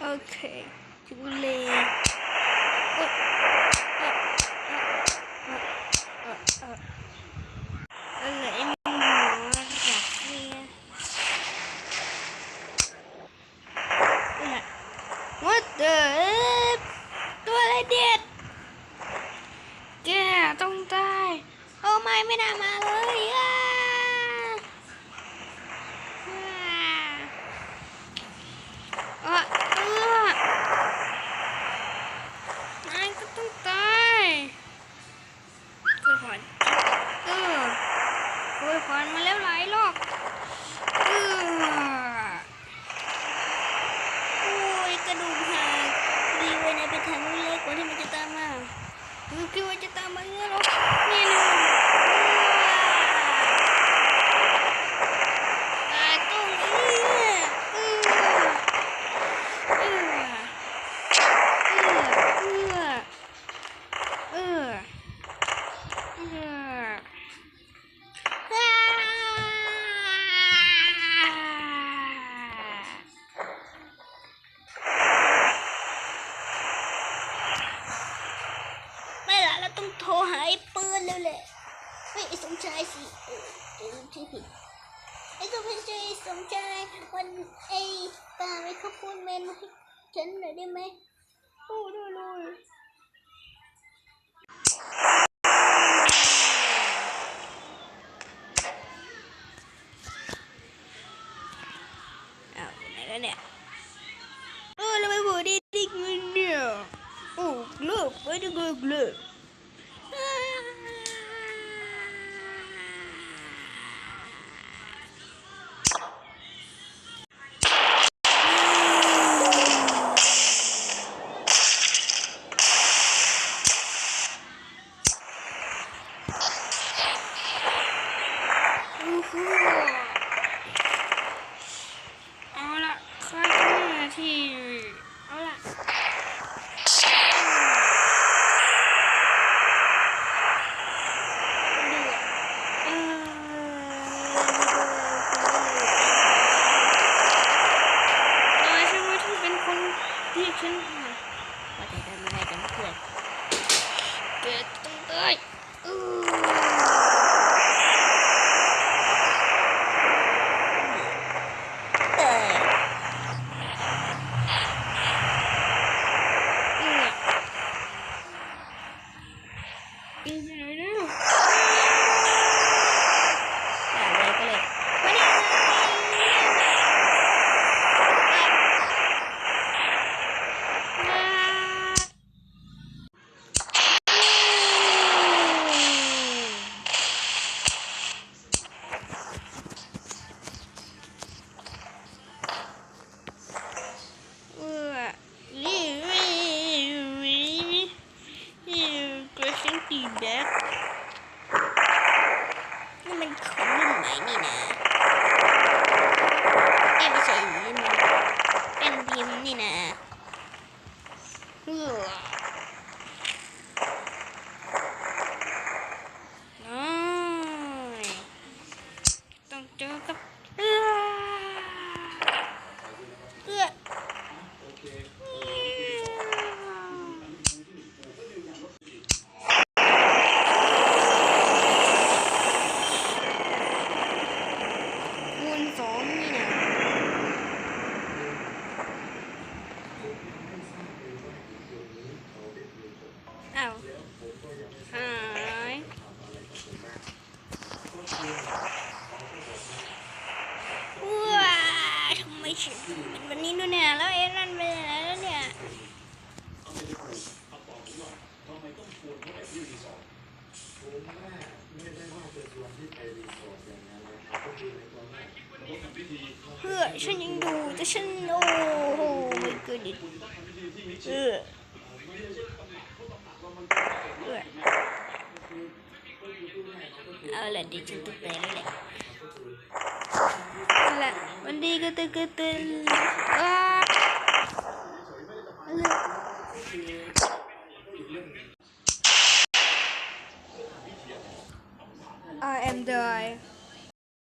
โอเคถึงเลยเอ้ยเอ้ยเอ้ยเอ้ยเอ้ยเอ้ยอะไรหมอจับเนี่ยเดตัวอะไรเด็ดแกต้องตาย โอ้ไม่ไม่น่ามาเลยอะอะเออมันก็ต้องตาย อน เออโวยพรมาแล้วหลายรอบเออโอ้ยกระดูกหักดีเว้ยนไปทางนู้นเล็กกว่าที่มันจะตามมาคือคิดว่าจะตามมาเนี่ยหรอนี่นะต ไอ้ปืนแล้วเลยไม่สมชายสิเออจอที่ผิดไอ้สมชายสมชายวันไอ้ตาไม่เขาพูดเมนมาให้ฉันหน่อยได้ไหม อู้หูเอาละค่าหน้าที่เอาละดีโอ้ยใครที่เป็นคนที่ฉันหาว่าแต่ได้ไม่ได้กันเพื่อนเกิดต้องได้อือ เออเอออีกหน่อยนะอย่าเลยก็เลยมาดิเออนี่นี่นี่นี่กระชังตีแบ็คนี่ มันของรุ่นใหม่นี่นะเอ้ยไม่ใช่นี่มันเป็นพิมพ์นี่นะเออน้อยต้องเจอกับเออเออ คูณสองนี่นะอ้าวหายว้าทำไมฉันเป็นวันนี้ด้วยเนี่ย แล้วเอ็นั่นไปไหนแล้วเนี่ย เพื่อฉันยังดูแต่ฉันโอ้โหไม่เกินดิเออเอาละดิฉันตุ๊กแตแล้วแหละเอาละวันดีก็ตื่นก็ตื่นอ้า die.